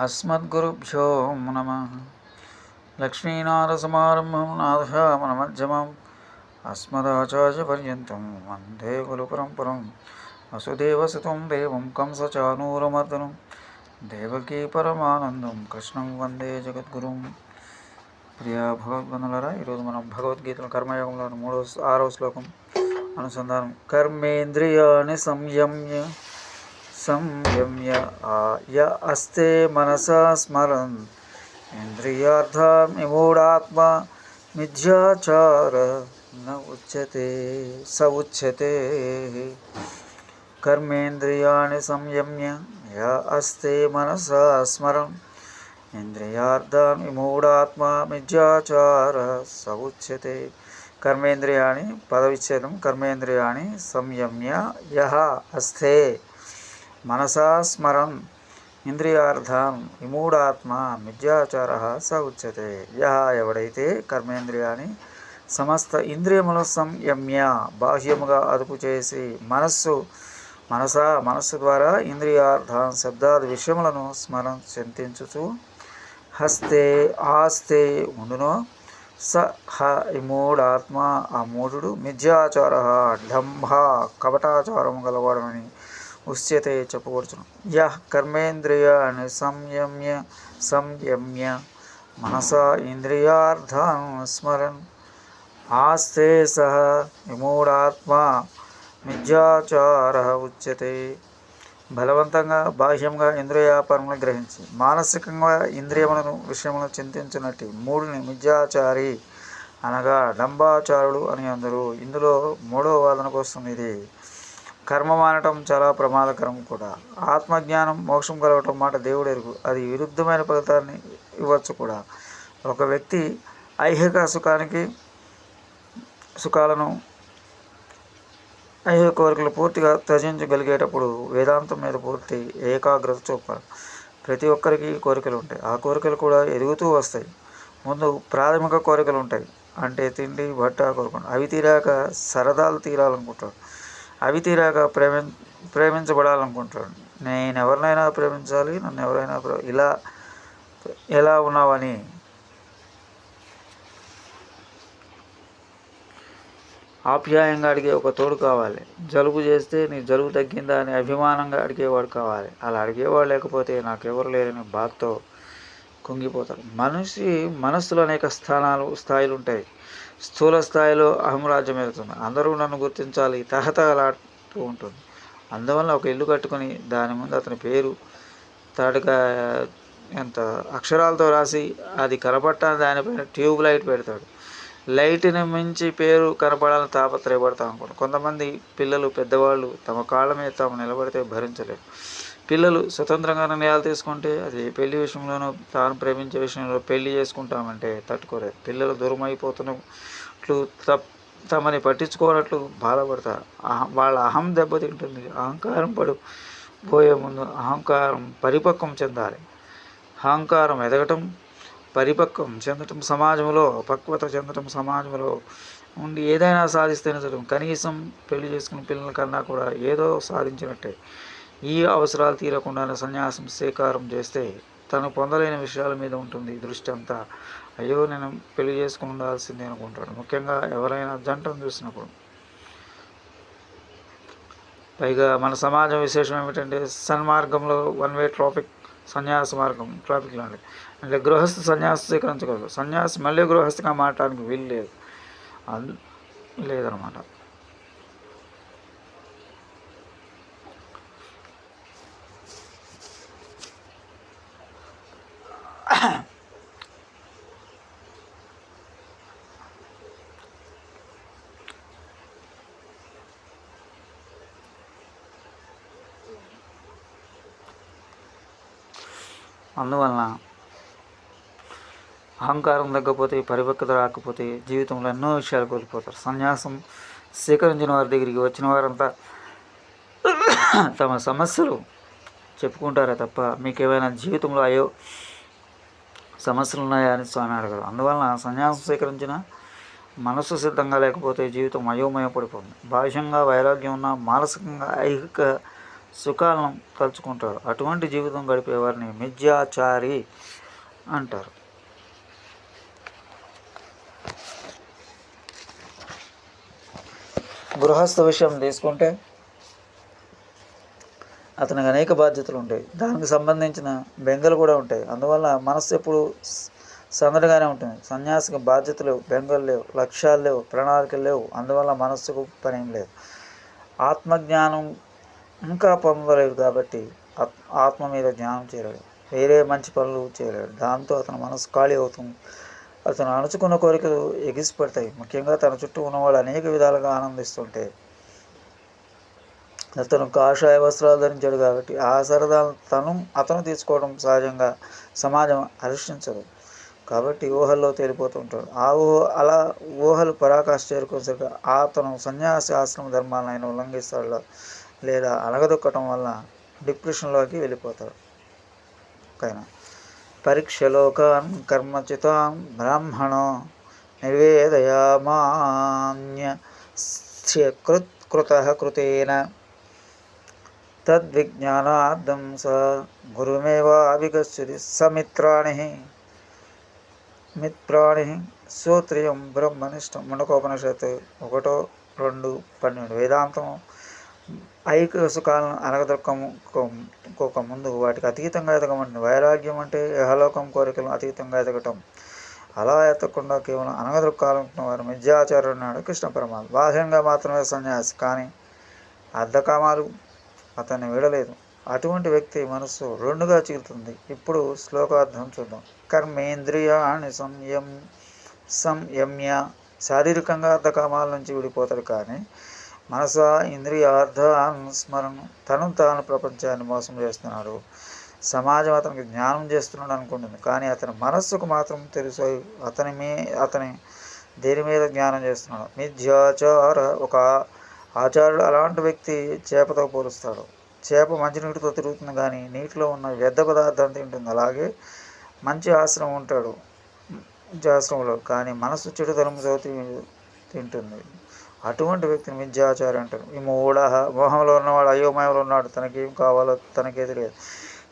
అస్మద్గురుభ్యో నమ లక్ష్మీనారసమారంభం నాథామనమధ్యమం అస్మదాచార్యపర్యంతం వందే గురుపరంపరం వసుదేవసుతం దేవం కంసచానూరమర్దనం దేవకీ పరమానందం కృష్ణం వందే జగద్గురుం ప్రియా భగవద్వందులరా ఈరోజు మనం భగవద్గీతలో కర్మయోగంలో మూడో ఆరో శ్లోకం అనుసంధానం. కర్మేంద్రియాన్ని సంయమ్య। సంయమ్య ఆయ అస్తే మనసా స్మరన్ ఇంద్రియార్థమిమూఢాత్మ మిథ్యాచార న ఉచ్యతే స ఉచ్యతే కర్మేంద్రియాణి సంయమ్య య అస్తే మనసా స్మరన్ ఇంద్రియార్థాన్ విమూఢాత్మ మిథ్యాచార స ఉచ్యతే కర్మేంద్రియాణి పదవిచ్ఛేదం కర్మేంద్రియాణి సంయమ్య యహ అస్థే మనసాస్మరం ఇంద్రియార్థం విమూఢాత్మ మిథ్యాచార స ఉచ్యతే యహ ఎవడైతే కర్మేంద్రియాన్ని సమస్త ఇంద్రియములు సంయమ్య బాహ్యముగా అదుపు చేసి మనస్సు మనస మనస్సు ద్వారా ఇంద్రియార్థ శబ్దాది విషయములను స్మరణ చింతించుచు హస్తే ఆస్తే ఉండునో? స హ మూడాత్మ ఆ మూఢుడు మిథ్యాచార డంభ కపటాచారము గలవాడమని ఉచ్యతే చెప్పబడుచును యహ్ కర్మేంద్రియాన్ని సంయమ్య సంయమ్య మనసా ఇంద్రియార్థం స్మరన్. ఆస్తే సహ విమూఢాత్మా మిథ్యాచార ఉచ్యతే. బలవంతంగా బాహ్యంగా ఇంద్రియాపరములను గ్రహించి మానసికంగా ఇంద్రియములను విషయములను చింతించినట్టు మూడుని మిథ్యాచారి అనగా డంబాచారుడు అని అందరూ. ఇందులో మూడవ వాదనకు వస్తుంది ఇది. కర్మ మానటం చాలా ప్రమాదకరం కూడా. ఆత్మజ్ఞానం మోక్షం కలగటం మాట దేవుడు ఎరుగు. అది విరుద్ధమైన ఫలితాన్ని ఇవ్వచ్చు కూడా. ఒక వ్యక్తి ఐహిక సుఖానికి సుఖాలను ఐహిక కోరికలు పూర్తిగా త్యజించగలిగేటప్పుడు వేదాంతం మీద పూర్తి ఏకాగ్రత చూపాలి. ప్రతి ఒక్కరికి కోరికలు ఉంటాయి. ఆ కోరికలు కూడా ఎదుగుతూ వస్తాయి. ముందు ప్రాథమిక కోరికలు ఉంటాయి. అంటే తిండి బట్ట కోరుకుంటాం అవి తీరాక సరదాలు తీరాలనుకుంటాడు అవి తీరాక ప్రేమి ప్రేమించబడాలనుకుంటాడు. నేను ఎవరినైనా ప్రేమించాలి నన్ను ఎవరైనా ఇలా ఎలా ఉన్నావని. ఆప్యాయంగా అడిగే ఒక తోడు కావాలి. జలుబు చేస్తే నీ జలుబు తగ్గిందా అని అభిమానంగా అడిగేవాడు కావాలి. అలా అడిగేవాడు లేకపోతే నాకెవరు లేరని బాధతో కుంగిపోతాడు. మనిషి మనస్సులో అనేక స్థానాలు స్థాయిలు ఉంటాయి స్థూల స్థాయిలో అహంరాజ్యం ఎదుగుతుంది. అందరూ నన్ను గుర్తించాలి తహతహలాడుతూ ఉంటుంది. అందువల్ల ఒక ఇల్లు కట్టుకొని దాని ముందు అతని పేరు తాడుగా ఎంత అక్షరాలతో రాసి అది కనపట్టాలని దానిపైన ట్యూబ్ లైట్ పెడతాడు. లైట్ని మించి పేరు కనపడాలని తాపత్రయపడతాం అనుకోండి కొంతమంది పిల్లలు పెద్దవాళ్ళు తమ కాళ్ళ మీద తాము నిలబడితే భరించలేరు. పిల్లలు స్వతంత్రంగా నిర్ణయాలు తీసుకుంటే అది పెళ్ళి విషయంలోనూ తాను ప్రేమించే విషయంలో పెళ్ళి చేసుకుంటామంటే తట్టుకోలేదు పిల్లలు దూరం అయిపోతున్నట్లు తమని పట్టించుకోనట్లు బాధపడతారు. అహం వాళ్ళ అహం దెబ్బతింటుంది. అహంకారం పడు పోయే ముందు అహంకారం పరిపక్వం చెందాలి. అహంకారం ఎదగటం పరిపక్వం చెందటం సమాజంలో పక్వత చెందటం సమాజంలో ఉండి ఏదైనా సాధిస్తేనే చదువు కనీసం పెళ్ళి చేసుకున్న పిల్లల కన్నా కూడా ఏదో సాధించినట్టే. ఈ అవసరాలు తీరకుండానే సన్యాసం స్వీకారం చేస్తే తను పొందలేని విషయాల మీద ఉంటుంది దృష్టి అంతా. అయ్యో నేను పెళ్ళి చేసుకుని ఉండాల్సిందే అనుకుంటాడు. ముఖ్యంగా ఎవరైనా జంటను చూసినప్పుడు. పైగా మన సమాజం విశేషం ఏమిటంటే సన్మార్గంలో వన్ వే ట్రాఫిక్ సన్యాస మార్గం ట్రాఫిక్ లాంటిది. అంటే గృహస్థ సన్యాసం స్వీకరించగలదు సన్యాసి మళ్ళీ గృహస్థిగా మారటానికి వీలు లేదు. అందు లేదనమాట. అందువలన అహంకారం తగ్గపోతే పరిపక్వత రాకపోతే జీవితంలో ఎన్నో విషయాలు కోల్పోతారు. సన్యాసం స్వీకరించిన వారి దగ్గరికి వచ్చిన వారంతా తమ సమస్యలు చెప్పుకుంటారే తప్ప మీకు ఏమైనా జీవితంలో అయో సమస్యలు ఉన్నాయా అని స్వామి అడగరు. అందువలన సన్యాసం స్వీకరించిన మనసు సిద్ధంగా లేకపోతే జీవితం అయోమయం పడిపోతుంది బాహ్యంగా వైరాగ్యం ఉన్న మానసికంగా ఐహిక సుఖాలను తలుచుకుంటాడు అటువంటి జీవితం గడిపేవారిని మిథ్యాచారి అంటారు. గృహస్థ విషయం తీసుకుంటే అతనికి అనేక బాధ్యతలు ఉంటాయి. దానికి సంబంధించిన బెంగలు కూడా ఉంటాయి. అందువల్ల మనస్సు ఎప్పుడు సందడిగానే ఉంటుంది. సన్యాసికి బాధ్యతలు లేవు బెంగలు లేవు లక్ష్యాలు లేవు ప్రణాళికలు లేవు. అందువల్ల మనస్సుకు పని లేదు. ఆత్మజ్ఞానం ఇంకా పొందలేదు కాబట్టి ఆత్మ మీద జ్ఞానం చేయలేడు వేరే మంచి పనులు చేయలేడు దాంతో అతని మనసు ఖాళీ అవుతుంది. అతను అణుచుకున్న కోరికలు ఎగిసిపడతాయి. ముఖ్యంగా తన చుట్టూ ఉన్నవాళ్ళు అనేక విధాలుగా ఆనందిస్తుంటే అతను కాషాయ వస్త్రాలు ధరించాడు కాబట్టి ఆ సరదాలు తను అతను తీసుకోవడం సహజంగా సమాజం హర్షించదు కాబట్టి ఊహల్లో తేలిపోతుంటాడు ఆ ఊహ అలా ఊహలు పరాకాష్ఠ చేరుకునేసరికి అతను సన్యాసి ఆశ్రమ ధర్మాలను ఆయన ఉల్లంఘిస్తాడు లేదా అలగదొక్కటం వల్ల డిప్రెషన్లోకి వెళ్ళిపోతాడు. ఓకేనా? పరీక్షలోకాన్ కర్మచితాం బ్రాహ్మణో నిర్వేదయామాన్య కృత్ కృత కృతేన తద్విజ్ఞానార్థం స గురుమేవాగచ్చతి సమిత్రాణి మిత్రాణి సూత్రియం బ్రహ్మనిష్టం ముండకోపనిషత్తు ఒకటో రెండు పన్నెండు వేదాంతం ఐక సుఖాలను అనగదొక్కక ముందు వాటికి అతీతంగా ఎదగమంటుంది వైరాగ్యం అంటే యహలోకం కోరికలను అతీతంగా ఎదగటం. అలా ఎత్తకుండా కేవలం అనగదొక్కాలనుకున్న వారు మిథ్యాచార్యుడు అన్నాడు కృష్ణ పరమాత్మ. బాహ్యంగా మాత్రమే సన్యాసి కానీ అర్ధకామాలు అతన్ని వీడలేదు. అటువంటి వ్యక్తి మనస్సు రెండుగా చీలుతుంది. ఇప్పుడు శ్లోకార్థం చూద్దాం. కర్మేంద్రియాణి సంయం సంయమ్య. శారీరకంగా అర్ధకామాల నుంచి విడిపోతాడు కానీ మనస ఇంద్రియార్థ అనుస్మరణ తను తాను ప్రపంచాన్ని మోసం చేస్తున్నాడు. సమాజం అతనికి జ్ఞానం చేస్తున్నాడు అనుకుంటుంది. కానీ అతని మనస్సుకు మాత్రం తెలుసు అతని మీ అతని దేని మీద జ్ఞానం చేస్తున్నాడు. మిథ్యాచార ఒక ఆచార్యుడు అలాంటి వ్యక్తి చేపతో పోలుస్తాడు. చేప మంచినీటితో తిరుగుతుంది కానీ నీటిలో ఉన్న వ్యర్థ పదార్థం తింటుంది. అలాగే మంచి ఆశ్రమం ఉంటాడు. మంచి ఆశ్రమంలో కానీ మనసు చెడు తలంపుతో తింటుంది. అటువంటి వ్యక్తిని మిథ్యాచారి అంటారు. ఈ మూఢ మోహంలో ఉన్నవాడు అయోమయంలో ఉన్నాడు తనకేం కావాలో తనకే తెలియదు.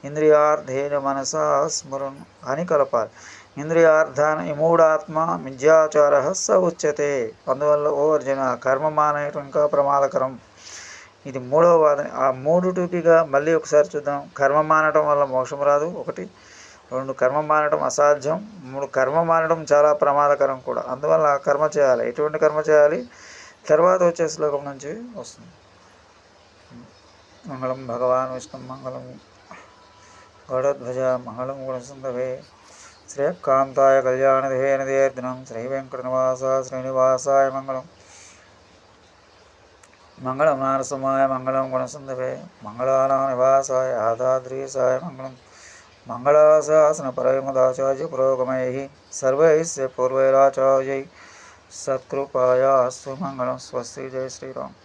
ఇంద్రియార్థేన మనస స్మరణ అని కలపాలి. ఇంద్రియార్థాన ఈ మూఢాత్మ మిథ్యాచార స ఉచ్యతే. అందువల్ల ఓ అర్జున కర్మ మానేయటం ఇంకా ప్రమాదకరం. ఇది మూడవ వాదన. ఆ మూడుటిగా మళ్ళీ ఒకసారి చూద్దాం. కర్మ మానటం వల్ల మోక్షం రాదు. ఒకటి. రెండు కర్మ మానడం అసాధ్యం. మూడు కర్మ మానడం చాలా ప్రమాదకరం కూడా. అందువల్ల కర్మ చేయాలి. ఎటువంటి కర్మ చేయాలి? తర్వాత వచ్చే శ్లోకం నుంచి వస్తుంది. మంగళం భగవాన్ విష్ణు మంగళం. గౌడధ్వజ మంగళం గుణసుందవే శ్రీకాంతాయ శ్రేయకాంతాయ కళ్యాణదేహనదేర్దినం శ్రీ వెంకటనివాస శ్రీనివాసాయ మంగళం మంగళం నారసింహాయ మంగళం గుణసుందవే మంగళానా నివాసాయ ఆదాద్రీసాయ మంగళం మంగళాశాసన పరమదాచార్య పురోగమై సర్వైస్య పూర్వైరాచార్యై సత్కృపాయాస్తు మంగళం స్వస్తి జయ శ్రీరామ్